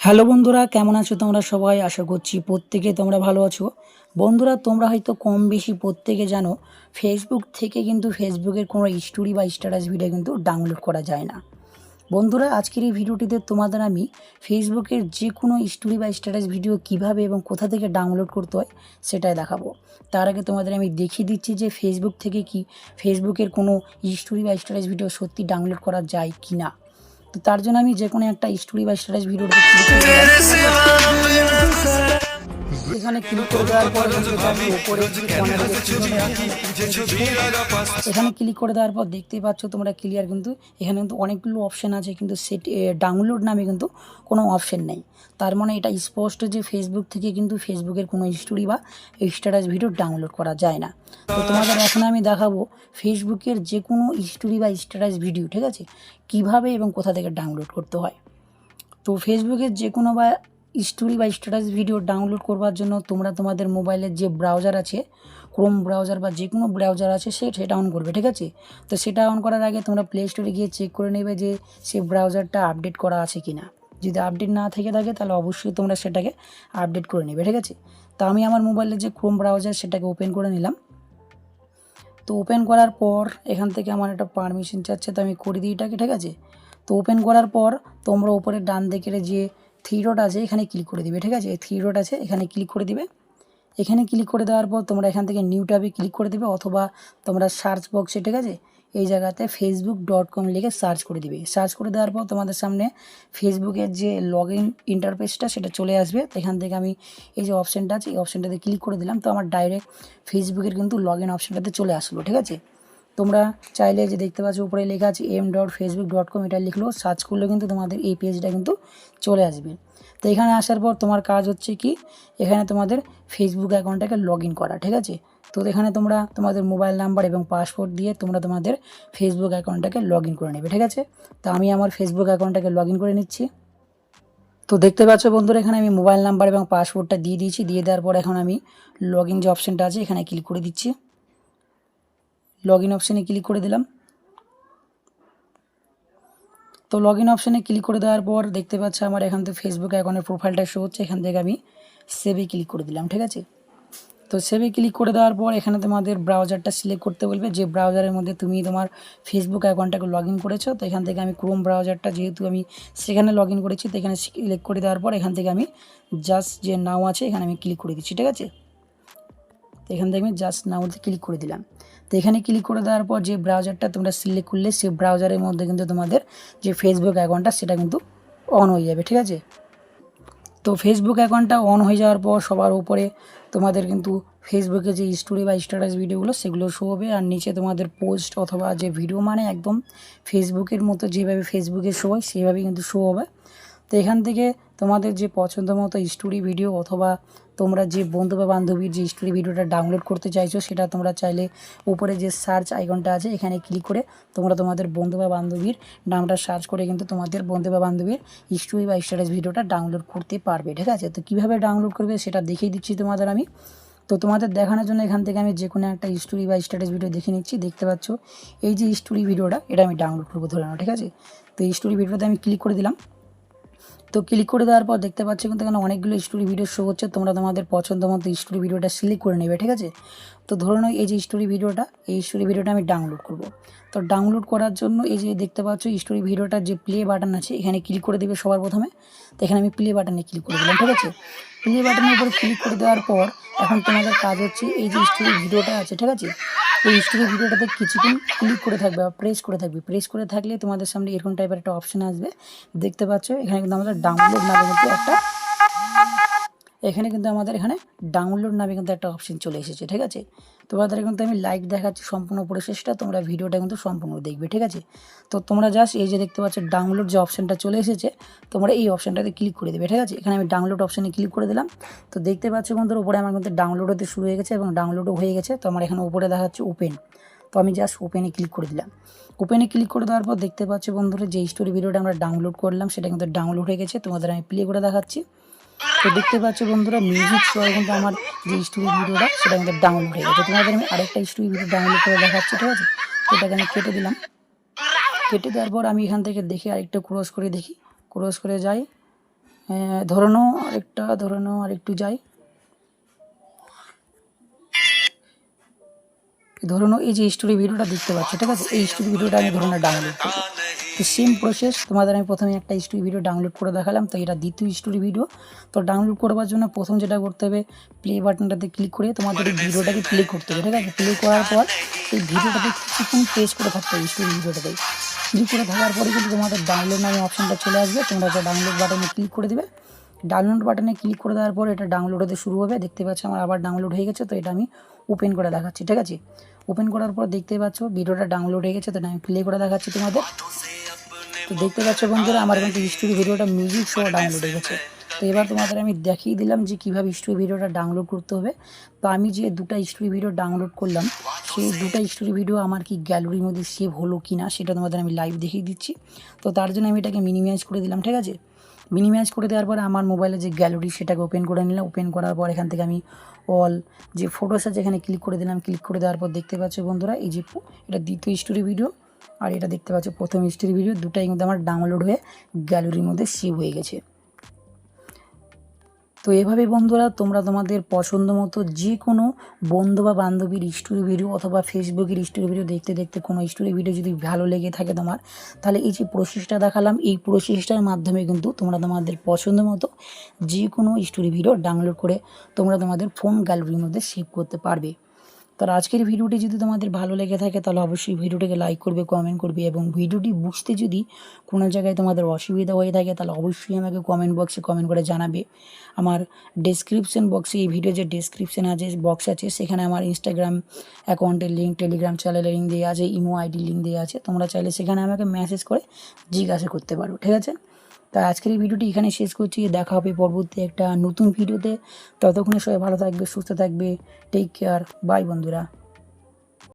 Hello বন্ধুরা, কেমন আছো তোমরা সবাই? আশা করছি প্রত্যেকে তোমরা ভালো আছো। বন্ধুরা, তোমরা হয়তো কম বেশি প্রত্যেকে জানো ফেসবুক থেকে কিন্তু ফেসবুকের কোনো স্টোরি বা স্ট্যাটাস ভিডিও কিন্তু ডাউনলোড করা যায় না। বন্ধুরা, আজকের এই ভিডিওটিতে তোমাদের আমি ফেসবুকের যে কোনো স্টোরি বা স্ট্যাটাস ভিডিও কীভাবে এবং কোথা থেকে ডাউনলোড করতে হয় সেটাই দেখাবো। তার আগে তোমাদের আমি দেখিয়ে দিচ্ছি যে ফেসবুক থেকে কি ফেসবুকের কোনো স্টোরি বা স্ট্যাটাস ভিডিও সত্যি ডাউনলোড করা যায় কি না তো তার জন্য আমি যে কোনো একটা স্টোরি বা স্ট্যাটাস ভিডিও এখানে ক্লিক করে দেওয়ার পর উপরে আছে, এখানে ক্লিক করে দেওয়ার পর দেখতেই পাচ্ছ তোমরা ক্লিয়ার কিন্তু এখানে কিন্তু অনেকগুলো অপশান আছে কিন্তু সেট ডাউনলোড নামে কিন্তু কোনো অপশান নেই। তার মানে এটা স্পষ্ট যে ফেসবুক থেকে কিন্তু ফেসবুকের কোনো স্টোরি বা স্ট্যাটাস ভিডিও ডাউনলোড করা যায় না। তো তোমাদের এখন আমি দেখাবো ফেসবুকের যে কোনো স্টোরি বা স্ট্যাটাস ভিডিও ঠিক আছে? কীভাবে এবং কোথা থেকে ডাউনলোড করতে হয়? তো ফেসবুকের যে কোনো বা স্টোরি বা স্ট্যাটাস ভিডিও ডাউনলোড করবার জন্য তোমরা তোমাদের মোবাইলের যে ব্রাউজার আছে, ক্রোম ব্রাউজার বা যে কোনো ব্রাউজার আছে, সে সেটা অন করবে, ঠিক আছে? তো সেটা অন করার আগে তোমরা প্লে স্টোরে গিয়ে চেক করে নেবে যে সে ব্রাউজারটা আপডেট করা আছে কি না যদি আপডেট না থেকে থাকে, তাহলে অবশ্যই তোমরা সেটাকে আপডেট করে নেবে, ঠিক আছে? তো আমি আমার মোবাইলের যে ক্রোম ব্রাউজার, সেটাকে ওপেন করে নিলাম। তো ওপেন করার পর এখান থেকে আমার একটা পারমিশন চাচ্ছে, তো আমি করে দিই এটাকে, ঠিক আছে? তো ওপেন করার পর তোমরা উপরে ডান দিকের যে থ্রি ডট আছে, এখানে ক্লিক করে দিবে, ঠিক আছে? থ্রি ডট আছে, এখানে ক্লিক করে দিবে। এখানে ক্লিক করে দেওয়ার পর তোমরা এখান থেকে নিউ ট্যাবে ক্লিক করে দেবে, অথবা তোমরা সার্চ বক্সে ঠিক আছে? এই জায়গাতে ফেসবুক ডট কম লিখে সার্চ করে দিবে। সার্চ করে দেওয়ার পর তোমাদের সামনে ফেসবুকের যে লগ ইন ইন্টারফেসটা সেটা চলে আসবে। তো এখান থেকে আমি এই যে অপশানটা আছে, এই অপশানটাতে ক্লিক করে দিলাম। তো আমার ডাইরেক্ট ফেসবুকের কিন্তু লগ ইন অপশানটাতে চলে আসলো, ঠিক আছে? তোমরা চাইলে যে দেখতে পাচ্ছ উপরে লেখা আছে M dot Facebook dot com এটা লিখলেও সার্চ করলেও কিন্তু তোমাদের এই পেজটা কিন্তু চলে আসবে। তো এখানে আসার পর তোমার কাজ হচ্ছে কি? এখানে তোমাদের ফেসবুক অ্যাকাউন্টটাকে লগ করা, ঠিক আছে? তো এখানে তোমরা তোমাদের মোবাইল নাম্বার এবং পাসওয়ার্ড দিয়ে তোমরা তোমাদের ফেসবুক অ্যাকাউন্টটাকে লগ করে নেবে, ঠিক আছে? তো আমি আমার ফেসবুক অ্যাকাউন্টটাকে লগ করে নিচ্ছি। তো দেখতে পাচ্ছ বন্ধুরা, এখানে আমি মোবাইল নাম্বার এবং পাসওয়ার্ডটা দিয়ে দিয়েছি। দিয়ে দেওয়ার পর এখন আমি লগ ইন যে অপশানটা আছে, এখানে ক্লিক করে দিচ্ছি। লগ ইন অপশানে ক্লিক করে দিলাম। তো লগ ইন অপশানে ক্লিক করে দেওয়ার পর দেখতে পাচ্ছ আমার এখান থেকে ফেসবুক অ্যাকাউন্টের প্রোফাইলটা শো হচ্ছে, এখান থেকে আমি সেভে ক্লিক করে দিলাম, ঠিক আছে? তো সেভে ক্লিক করে দেওয়ার পর এখানে তোমাদের ব্রাউজারটা সিলেক্ট করতে বলবে, যে ব্রাউজারের মধ্যে তুমি তোমার ফেসবুক অ্যাকাউন্টটাকে লগ ইন করেছ, তো এখান থেকে আমি ক্রোম ব্রাউজারটা যেহেতু আমি সেখানে লগ ইন করেছি, তো এখানে সিলেক্ট করে দেওয়ার পর এখান থেকে আমি জাস্ট যে নাও আছে, এখানে আমি ক্লিক করে দিচ্ছি, ঠিক আছে? তো এখান থেকে আমি জাস্ট নাওতে ক্লিক করে দিলাম। তো এখানে ক্লিক করে দেওয়ার পর যে ব্রাউজারটা তোমরা সিলেক্ট করলে সেই ব্রাউজারের মধ্যে কিন্তু তোমাদের যে ফেসবুক অ্যাকাউন্টটা সেটা কিন্তু অন হয়ে যাবে, ঠিক আছে? তো ফেসবুক অ্যাকাউন্টটা অন হয়ে যাওয়ার পর সবার উপরে তোমাদের কিন্তু ফেসবুকে যে স্টোরি বা স্ট্যাটাস ভিডিওগুলো সেগুলো শো হবে। আর নিচে তোমাদের পোস্ট অথবা যে ভিডিও মানে একদম ফেসবুকের মতো যেভাবে ফেসবুকে শো হয় সেভাবে কিন্তু শো হবে। তো এখান থেকে তোমাদের যে পছন্দ মতো স্টোরি ভিডিও অথবা তোমরা যে বন্ধু বা বান্ধবীর যে স্টোরি ভিডিওটা ডাউনলোড করতে চাইছো, সেটা তোমরা চাইলে উপরে যে সার্চ আইকনটা আছে, এখানে ক্লিক করে তোমরা তোমাদের বন্ধু বা বান্ধবীর নামটা সার্চ করে কিন্তু তোমাদের বন্ধু বা বান্ধবীর স্টোরি বা স্ট্যাটাস ভিডিওটা ডাউনলোড করতে পারবে, ঠিক আছে? তো কীভাবে ডাউনলোড করবে সেটা দেখিয়ে দিচ্ছি তোমাদের আমি। তো তোমাদের দেখানোর জন্য এখান থেকে আমি যে কোনো একটা স্টোরি বা স্ট্যাটাস ভিডিও দেখে নিচ্ছি, দেখতে পাচ্ছ? এই যে স্টোরি ভিডিওটা এটা আমি ডাউনলোড করব, ধরে নাও, ঠিক আছে? তো এই স্টোরি ভিডিওতে আমি ক্লিক করে দিলাম। তো ক্লিক করে দেওয়ার পর দেখতে পাচ্ছ কিন্তু এখানে অনেকগুলো স্টোরি ভিডিও শো হচ্ছে, তোমরা তোমাদের পছন্দ মতো স্টোরি ভিডিওটা সিলেক্ট করে নেবে, ঠিক আছে? তো ধরে নাও এই যে স্টোরি ভিডিওটা এই স্টোরি ভিডিওটা আমি ডাউনলোড করব। তো ডাউনলোড করার জন্য এই যে দেখতে পাচ্ছ স্টোরি ভিডিওটার যে প্লে বাটন আছে, এখানে ক্লিক করে দেবে সবার প্রথমে। তো এখানে আমি প্লে বাটনে ক্লিক করে দিলাম, ঠিক আছে? প্লে বাটনের উপরে ক্লিক করে দেওয়ার পর এখন তোমাদের কাজ হচ্ছে এই যে স্টোরি ভিডিওটা আছে, ঠিক আছে? এই স্টোরি ভিডিওটাতে কিছুক্ষণ ক্লিক করে থাকবে বা প্রেস করে থাকবে। প্রেস করে থাকলে তোমাদের সামনে এরকম টাইপের একটা অপশান আসবে। দেখতে পাচ্ছ, এখানে কিন্তু আমাদের ডাউনলোড কিন্তু একটা এখানে কিন্তু আমাদের এখানে ডাউনলোড নামে কিন্তু একটা অপশন চলে এসেছে, ঠিক আছে? তোমাদের কিন্তু আমি লাইভ দেখাচ্ছি সম্পূর্ণ প্রসেসটা তোমরা ভিডিওটা কিন্তু সম্পূর্ণ দেখবে, ঠিক আছে? তো তোমরা জাস্ট এই যে দেখতে পাচ্ছ ডাউনলোড যে অপশানটা চলে এসেছে, তোমরা এই অপশানটাতে ক্লিক করে দেবে, ঠিক আছে? এখানে আমি ডাউনলোড অপশানে ক্লিক করে দিলাম। তো দেখতে পাচ্ছ বন্ধুর, উপরে আমার কিন্তু ডাউনলোড হতে শুরু হয়ে গেছে এবং ডাউনলোডও হয়ে গেছে। তো আমার এখানে উপরে দেখাচ্ছে ওপেন তো আমি জাস্ট ওপেনে ক্লিক করে দিলাম। ওপেনে ক্লিক করে দেওয়ার পর দেখতে পাচ্ছ বন্ধুরা, যে স্টোরি ভিডিওটা আমরা ডাউনলোড করলাম, সেটা কিন্তু ডাউনলোড হয়ে গেছে। তোমাদের আমি প্লে করে দেখাচ্ছি। তো দেখতে পাচ্ছ বন্ধুরা মিউজিক সহ কিন্তু আমার যে স্টোরি ভিডিওটা সেটা কিন্তু ডাউনলোড হয়ে গেছে। তোমাদের আমি আরেকটা স্টোরি ভিডিও ডাউনলোড করে দেখাচ্ছি ঠিক আছে? তো এটাকে আমি কেটে দিলাম। কেটে দেওয়ার পর আমি এখান থেকে দেখি আরেকটা ক্রস করে দেখি। ক্রস করে যাই। আহ, ধরে নাও আরেকটা ধরে নাও আরেকটু যাই। ধরে নাও এই যে স্টোরি ভিডিওটা দেখতে পাচ্ছ ঠিক আছে? এই স্টোরি ভিডিওটা আমি ধরে নাও ডাউনলোড করব তো সেম প্রসেস তোমাদের আমি প্রথমে একটা স্টোরি ভিডিও ডাউনলোড করে দেখালাম, তো এটা দ্বিতীয় স্টোরি ভিডিও তো ডাউনলোড করবার জন্য প্রথম যেটা করতে হবে প্লে বাটনটাতে ক্লিক করে তোমাদের এই ভিডিওটাকে প্লে করতে হবে, ঠিক আছে? প্লে করার পর এই ভিডিওটাতে কিছুক্ষণ প্রেস করে থাকতে হবে স্টোরি ভিডিওটাতে ক্লিক করে থাকার পরে কিন্তু তোমাদের ডাউনলোড নামে অপশনটা চলে আসবে, তোমরা যে ডাউনলোড বাটনে ক্লিক করে দেবে ডাউনলোড বাটনে ক্লিক করে দেওয়ার পর এটা ডাউনলোড হতে শুরু হবে, দেখতে পাচ্ছ আমার আবার ডাউনলোড হয়ে গেছে, তো এটা আমি ওপেন করে দেখাচ্ছি, ঠিক আছে? ওপেন করার পর দেখতে পাচ্ছ ভিডিওটা ডাউনলোড হয়ে গেছে, তো আমি প্লে করে দেখাচ্ছি তোমাদের। তো দেখতে পাচ্ছ বন্ধুরা, আমার কিন্তু স্টোরি ভিডিওটা মিউজিক সহ ডাউনলোড হয়ে গেছে। তো এবার তোমাদের আমি দেখিয়ে দিলাম যে কীভাবে স্টোরি ভিডিওটা ডাউনলোড করতে হবে। তো আমি যে দুটো স্টোরি ভিডিও ডাউনলোড করলাম, সেই দুটো স্টোরি ভিডিও আমার কি গ্যালারির মধ্যে সেভ হলো কি না সেটা তোমাদের আমি লাইভ দেখিয়ে দিচ্ছি। তো তার জন্য আমি এটাকে মিনিমাইজ করে দিলাম, ঠিক আছে? মিনিমাইজ করে দেওয়ার পরে আমার মোবাইলে যে গ্যালারি সেটাকে ওপেন করে নিলাম। ওপেন করার পর এখান থেকে আমি অল যে ফটোস আছে, এখানে ক্লিক করে দিলাম। ক্লিক করে দেওয়ার পর দেখতে পাচ্ছ বন্ধুরা, এই যে এটা দ্বিতীয় স্টোরি ভিডিও আর এটা দেখতে পাচ্ছ, প্রথম স্টোরি ভিডিও দুটাই কিন্তু আমার ডাউনলোড হয়ে গ্যালারির মধ্যে সেভ হয়ে গেছে। তো এভাবে বন্ধুরা, তোমরা তোমাদের পছন্দ মতো যে কোনো বন্ধু বা বান্ধবীর স্টোরি ভিডিও অথবা ফেসবুকের স্টোরি ভিডিও দেখতে দেখতে কোনো স্টোরি ভিডিও যদি ভালো লেগে থাকে তোমার, তাহলে এই যে প্রসেসটা দেখালাম, এই প্রসেসটার মাধ্যমে কিন্তু তোমরা তোমাদের পছন্দ মতো যে কোনো স্টোরি ভিডিও ডাউনলোড করে তোমরা তোমাদের ফোন গ্যালারির মধ্যে সেভ করতে পারবে। তো আজকের ভিডিওটি যদি তোমাদের ভালো লেগে থাকে, তাহলে অবশ্যই ভিডিওটিকে লাইক করবে কমেন্ট করবে এবং ভিডিওটি বুঝতে যদি কোনো জায়গায় তোমাদের অসুবিধা হয়ে থাকে, তাহলে অবশ্যই আমাকে কমেন্ট বক্সে কমেন্ট করে জানাবে। আমার ডেসক্রিপশন বক্সে এই ভিডিও যে ডেসক্রিপশন আছে বক্স আছে, সেখানে আমার ইনস্টাগ্রাম অ্যাকাউন্টের লিঙ্ক টেলিগ্রাম চ্যানেলের লিঙ্ক দেওয়া আছে ইমো আইডি লিঙ্ক দেওয়া আছে, তোমরা চাইলে সেখানে আমাকে মেসেজ করে জিজ্ঞাসা করতে পারো, ঠিক আছে? তাই আজকের এই ভিডিওটি এখানে শেষ করছি। দেখা হবে পরবর্তী একটা নতুন ভিডিওতে। ততক্ষণে সবাই ভালো থাকবে, সুস্থ থাকবে। টেক কেয়ার বাই বন্ধুরা।